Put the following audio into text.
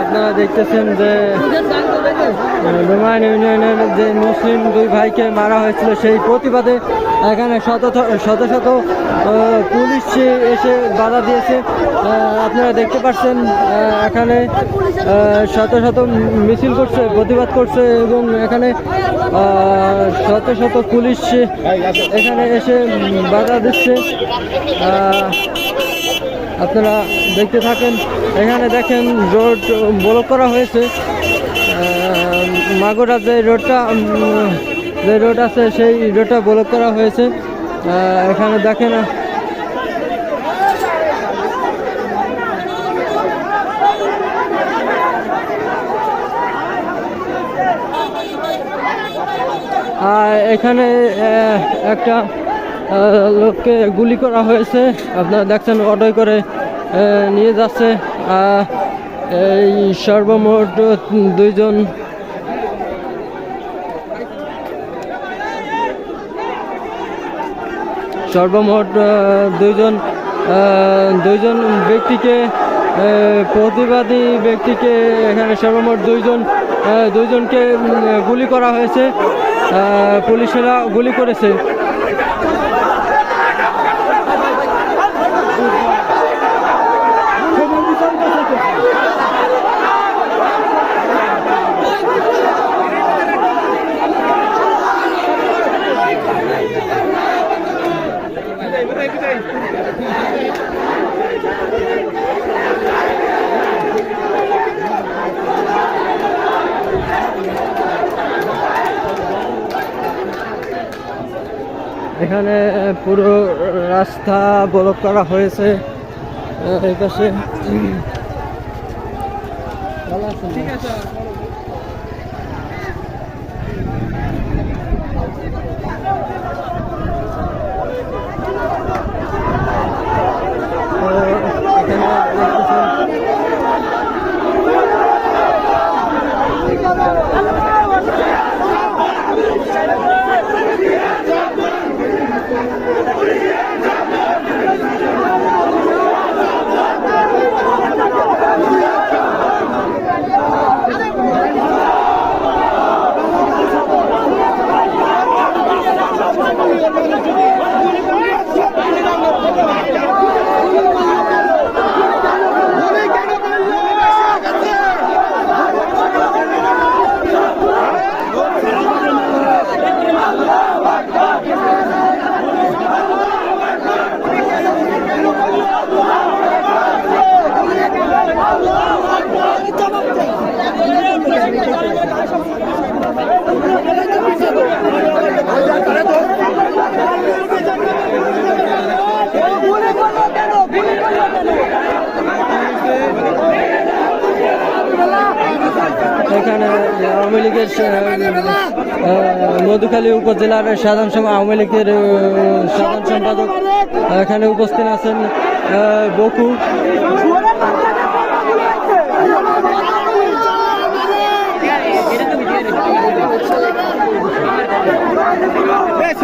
আপনারা দেখতেছেন যে রোমান ইউনিয়নের যে মুসলিম দুই ভাইকে মারা হয়েছিল সেই প্রতিবাদে এখানে শত শত শত পুলিশ এসে বাধা দিয়েছে। আপনারা দেখতে পাচ্ছেন এখানে শত শত মিছিল করছে, প্রতিবাদ করছে এবং এখানে শত শত পুলিশ এখানে এসে বাধা দিচ্ছে। আপনারা দেখতে থাকেন, এখানে দেখেন রোড ব্লক করা হয়েছে। মাগুরা যে রোডটা যে রোড আছে, সেই রোডটা ব্লক করা হয়েছে। এখানে দেখেন, আর এখানে একটা লোককে গুলি করা হয়েছে। আপনারা দেখছেন অটোয় করে নিয়ে যাচ্ছে। এই সর্বমোট দুইজন সর্বমোট দুইজন দুইজন ব্যক্তিকে প্রতিবাদী ব্যক্তিকে এখানে সর্বমোট দুইজন দুইজনকে গুলি করা হয়েছে। পুলিশেরা গুলি করেছে। এখানে পুরো রাস্তা ব্লক করা হয়েছে। এই পাশে। তো এখানে আওয়ামী লীগের মধুখালী উপজেলার সাধারণ আওয়ামী লীগের সাধারণ সম্পাদক এখানে উপস্থিত আছেন বকু। Hey,